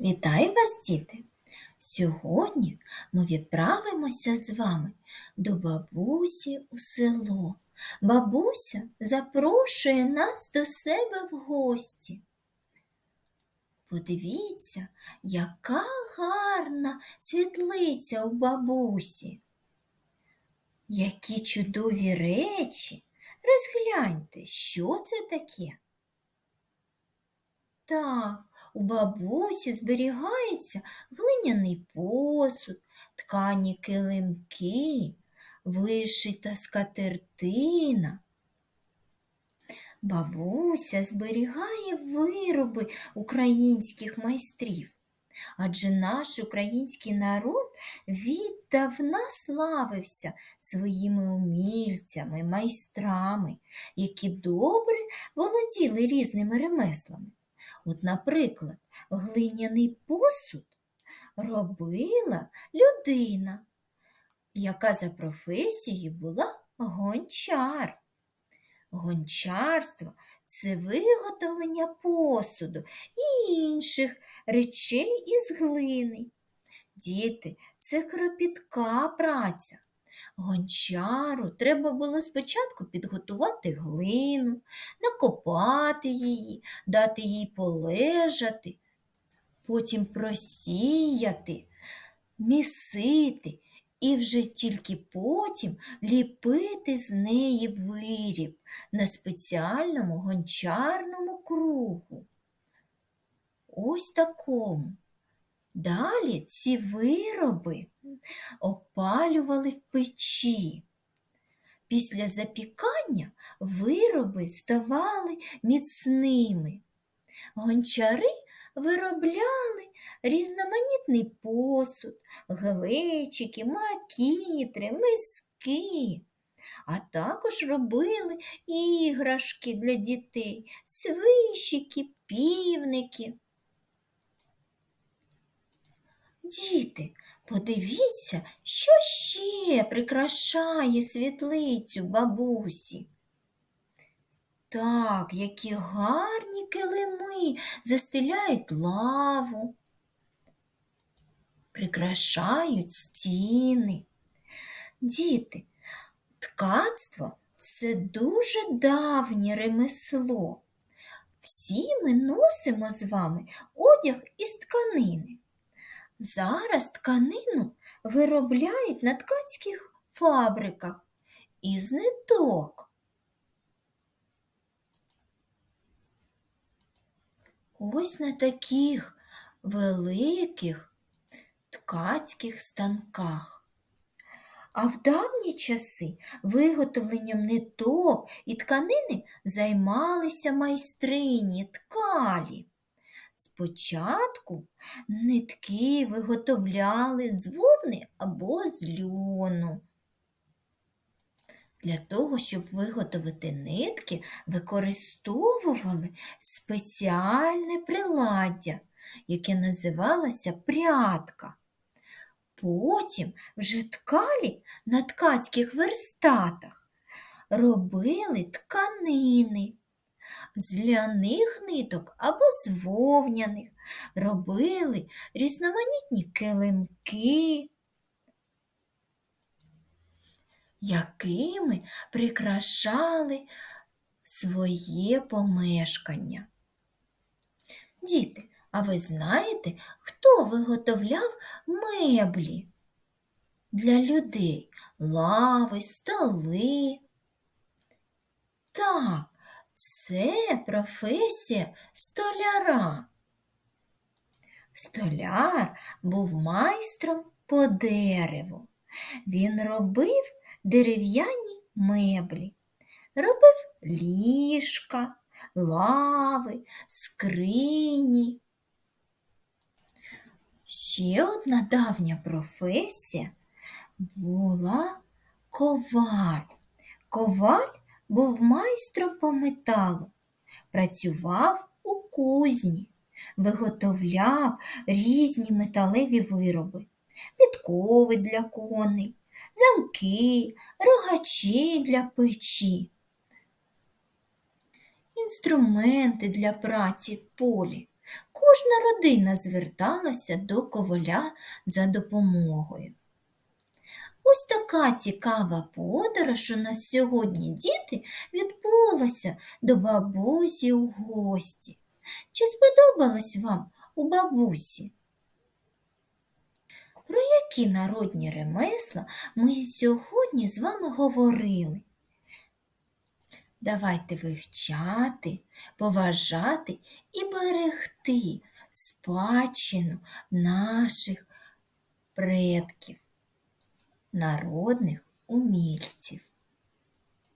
Вітаю вас, діти! Сьогодні ми відправимося з вами до бабусі у село. Бабуся запрошує нас до себе в гості. Подивіться, яка гарна світлиця у бабусі. Які чудові речі. Розгляньте, що це таке. Так, у бабусі зберігається глиняний посуд, ткані килимки, вишита скатертина. Бабуся зберігає вироби українських майстрів, адже наш український народ віддавна славився своїми умільцями, майстрами, які добре володіли різними ремеслами. От, наприклад, глиняний посуд робила людина, яка за професією була гончар. Гончарство це виготовлення посуду і інших речей із глини. Діти, це кропітка праця. Гончару треба було спочатку підготувати глину, накопати її, дати їй полежати, потім просіяти, місити і вже тільки потім ліпити з неї виріб на спеціальному гончарному кругу. Ось такому. Далі ці вироби опалювали в печі. Після запікання вироби ставали міцними. Гончари виробляли різноманітний посуд, глечики, макітри, миски, а також робили іграшки для дітей, свищики, півники. Діти, подивіться, що ще прикрашає світлицю бабусі. Так, які гарні килими застеляють лаву, прикрашають стіни. Діти, ткацтво це дуже давнє ремесло. Всі ми носимо з вами одяг із тканини. Зараз тканину виробляють на ткацьких фабриках із ниток. Ось на таких великих ткацьких станках. А в давні часи виготовленням ниток і тканини займалися майстрині ткалі. Спочатку нитки виготовляли з вовни або з льону. Для того, щоб виготовити нитки, використовували спеціальне приладдя, яке називалося прядка. Потім вже ткалі на ткацьких верстатах робили тканини з ляних ниток або з вовняних, робили різноманітні килимки, якими прикрашали своє помешкання. Діти, а ви знаєте, хто виготовляв меблі для людей? Лави, столи? Так, це професія столяра. Столяр був майстром по дереву. Він робив дерев'яні меблі, робив ліжка, лави, скрині. Ще одна давня професія була коваль. Коваль був майстром по металу, працював у кузні, виготовляв різні металеві вироби, підкови для коней, замки, рогачі для печі, інструменти для праці в полі. кожна родина зверталася до коваля за допомогою. Ось така цікава подорож у нас сьогодні, діти, відбулася до бабусі у гості. Чи сподобалось вам у бабусі? Про які народні ремесла ми сьогодні з вами говорили? Давайте вивчати, поважати і берегти спадщину наших предків, народних умільців.